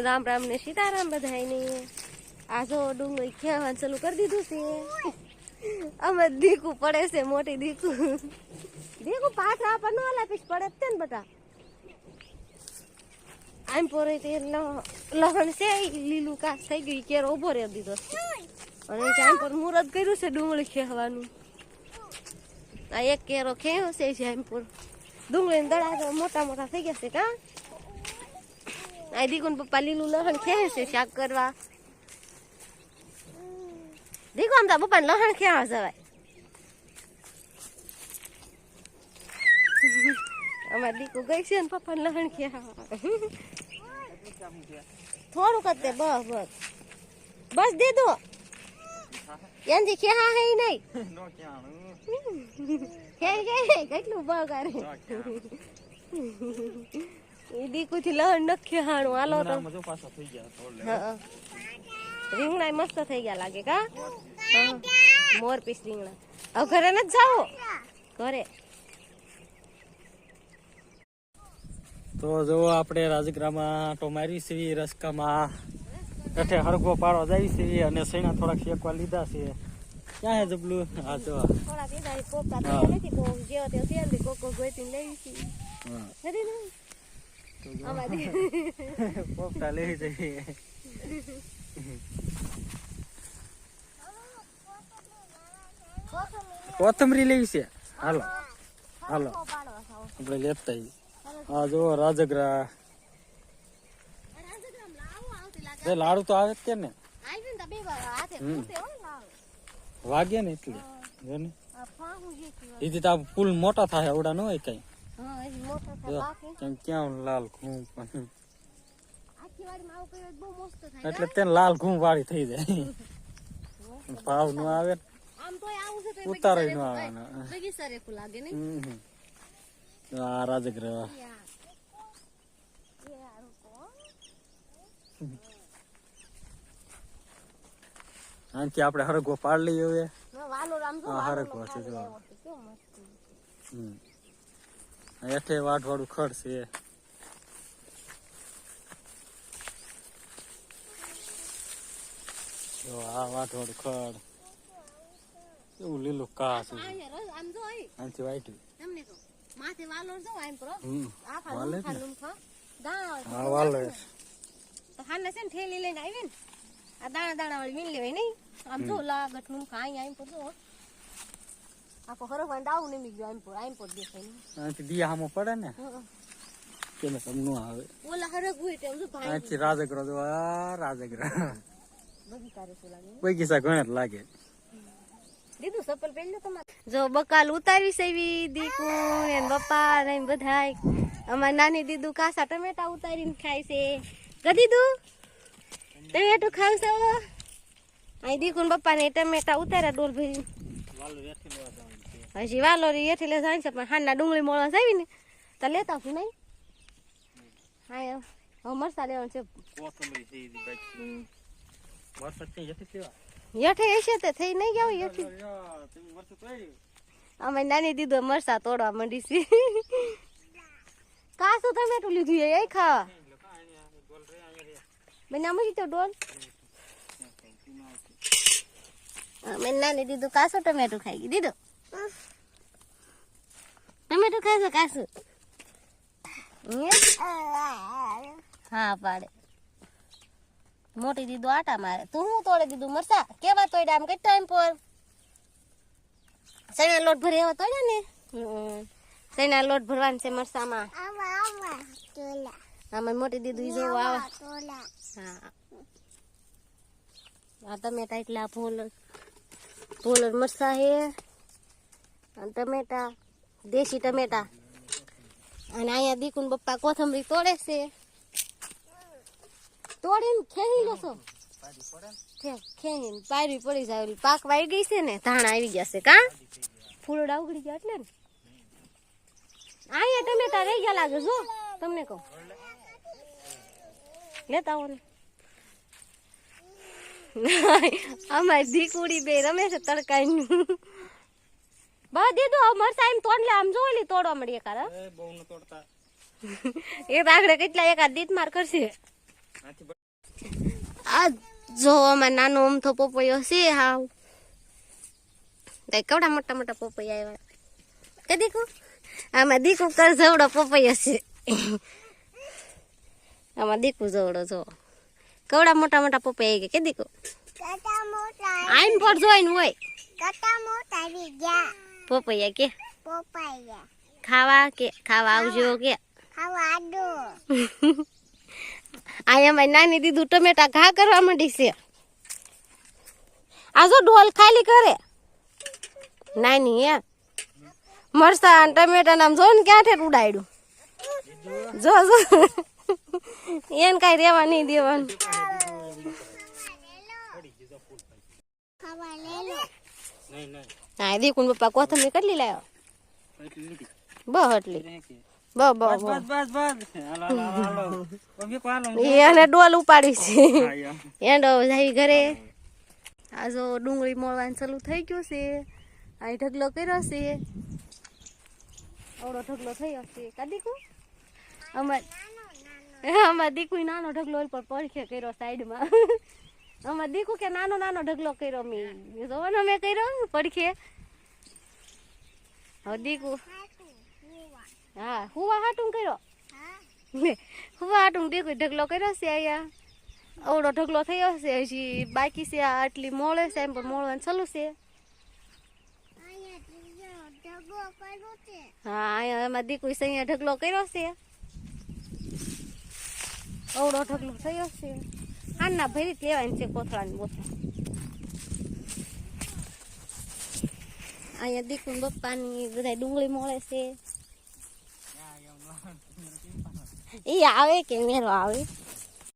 રામ રામ ને સીતારામ બધાયને. આ જો ડુંગળી ખેવાનું ચાલુ કરી દીધું છે. અમે દીકુ પડે છે, મોટી દીકુ. દીકુ પાછા આપા નો લાપીશ પડે છે ને બધા. આમ પોરે તે લ- છે લીલું કાચ થઈ ગયું કેરો ઊભો રહી દીધો. અને આમ પર મુહૂર્ત કર્યું છે ડુંગળી ખેવાનું આ એક કેરો ખેવો છે જામ પર ડુંગળી દડા મોટા મોટા થઈ ગયા છે, કા? આ દીકુન પપ્પા લીલું લહણ ખેવે છે શાક કરવા. દીકુ આમ તો પપ્પા લસણ ખેવા જવાય? અમાર દીકુ ગઈ છે ને પપ્પા લહણ ખેવા થોડુંક જ તે બસ બસ. બસ દીધું એનથી ખેહા હે નહીં કેટલું બગ કેટલું બગાડે. એ દીકુથી લહણ નખ્યો હાણું. હાલો તો. જો પાછા થઈ ગયા હા રીંગણા મસ્ત થઈ ગયા લાગે કા. મોર પીસ રીંગણા. હવે ઘરે નથી જાઓ? ઘરે. તો જો આપણે રાજગ્રામાં આટો મારી છે રસ્કામાં. કઠે હરગો પાડો જાય છે અને સૈણા થોડાક શેકવા લીધા છે. ક્યાં હે જબલું? હા જો. થોડા નથી બહુ જેવો તે કોકો ગોતીને લઈ છે. પોપટા લઈ જઈએ. કોથમરી લેવી છે? હાલો. હાલો. આપણે લેતા હા આ જો રાજગરા. લાડુ તો આવે જ તે ને? વાગે ને એટલે. જો ને. એથી તો આ ફૂલ મોટા થાય આવડા ન હોય કઈ. કેમ ક્યાં લાલ ઘૂમ પણ? એટલે તેને લાલ ઘૂમ વાળી થઈ જાય. ભાવ નો આવે. ઉતારી નું આવું. આ રાજગ્રહ આનથી આપણે હરગો પાડ લઈએ હવે. ના, વાલો રામ જો, હા, વાલો હરખો નો છે. હમ. હેઠે વાટવાળું ખડ છે જો આ વાટવાળું ખડ એવું લીલું તમને. માથે વાલો જો આમ. લૂમખા. દાણા હા વાલે તો હાને છે ને થેલી લઈને આવી ને આ દાણા દાણા વાળી વીણ લેવાય નહીં આમ જો લાગટનું અહીંયા આમ જો આખો હરખવાનો ડાવું નીમી ગયો આમ પર આમ પર દેખાય નહીં. દિયા હામો પડે ને હં. કેને તમને આવે ઓલા હરખ હોય તેમ જો ભાઈ રાજગરો લાગે લાગે દીધું તમારે બકાલ ઉતારી સેવી દીકુ ને બપ્પા ને બધાય અમાર નાની દીદુ કાસા ટમેટા ઉતારીને ખાય છે ગ દીદુ ટમેટું ખાવ છો અહીં દીકુ ને બપ્પા ને ટમેટા ઉતાર્યા ડોલ ભરી હજી વાલોરી એથી લે જાય છે પણ હાના ડુંગળી મોળવા જાવી ને તો લેતા છું નહીં હા. હવે મરસા લેવાનું છે યઠે હશે તો થઈ નહીં ગયા યઠે અમે નાની દીધો મરસા તોડવા માંડી છે કાસું ટમેટું લીધું એ ખાવા બેના મૂકી તો ડોલ મેં નાની દીધું કાસું ટમેટું ખાઈ દીધું ટમેટું ખાશો કાસું. હા, પાડે. મોટી દીધું આટા મારે. તું હું તોડે દીધું, મરસા? કેવા તોડ્યા? આમ કઈ ટાઈમ પર? સૈના લોટ ભરી એવા તોડ્યા ને. સૈના લોટ ભરવાનું છે મરસામાં. આમાં મોટી દીધું જોવો આવે. હા. આ ટમેટા એટલા ફૂલ ફૂલ મરસા હે. અને ટમેટા દેશી ટમેટા અને અહીંયા દીકુન પપ્પા કોથમરી તોડે છે તોડીને ખેંચી લો છો ખેંચીને પાયરી પડી જાય ઓલી પાક વાઈ ગઈ છે ને ધાણા આવી ગયા છે કા ફૂલડા ઉગડી ગયા એટલે ને અહીંયા ટમેટા રહી ગયા લાગે જો તમને કહું લેતા આવો ને અમારી દીકુડી બે રમે છે તડકાઈ બા દીધું હવે મરસા એમ તોડ લે આમ જો ઓલી તોડવા મળી એકાદ હં? બહુ ન તોડતા. એ આગળ કેટલા એકાદ દીત માર કરશે. આ જો આમાં નાનો અમથો પપૈયો છે હાવ. કઈ કવડા મોટા મોટા પોપૈયા આવ્યા કે દીકુ? આમાં દીકુ કર જવડો પોપૈયો છે. આમાં દીકુ જવડો જો. કવડા મોટા મોટા પોપૈયા આવી ગયા કે દીકુ? આઈન પર જોઈને હોય. કાટા મોટા આવી ગયા. પપૈયા કે પોપાયા ખાવા કે ખાવા આવજો કે ખાવા આડો અહીંયા નાની દીધું ટમેટા ઘા કરવા માંડી છે આ જો ડોલ ખાલી કરે નાની હે મરસા અને ટમેટા નામ જો ને ક્યાં ઠેર ઉડાડ્યું જો જો એને કઈ રેવા નહીં દેવાનું ખાવા લે લો નહીં નહીં હા દીકુન પપ્પા કોથમરી કેટલી લાવ્યો એટલી. બહુ બહુ બસ બસ બસ બસ. એને ડોલ ઉપાડી છે. એંડો જાવી ઘરે આ જો ડુંગળી મોળવાનું ચાલુ થઈ ગયું છે. આ ઢગલો કર્યો છે. ઓળો ઢગલો થયો છે. કા દીકુ? અમાર અમાર દીકુ નાનો ઢગલો પર પડખે કર્યો સાઈડમાં. અમાર દીકુ કે નાનો નાનો ઢગલો કર્યો મેં. જોવાનો મેં કર્યો પડખે હવે દીકુ. હા. હુવા હાટું કર્યો? હુવા હાટું દીકુ ઢગલો કર્યો છે અહીંયા. અવડો ઢગલો થયો છે હજી બાકી છે આ આટલી મોળે છે એમ પણ મોળવાનું ચાલુ છે. હા અહીંયા એમાં દીકુ અહીંયા ઢગલો કર્યો છે. અવડો ઢગલો થયો છે. આના ભરી જ લેવાની છે કોથળાની બોથળા અહીંયા દીકુ પપ્પાની બધા ડુંગળી મળે છે એ આવે કે મેરો આવે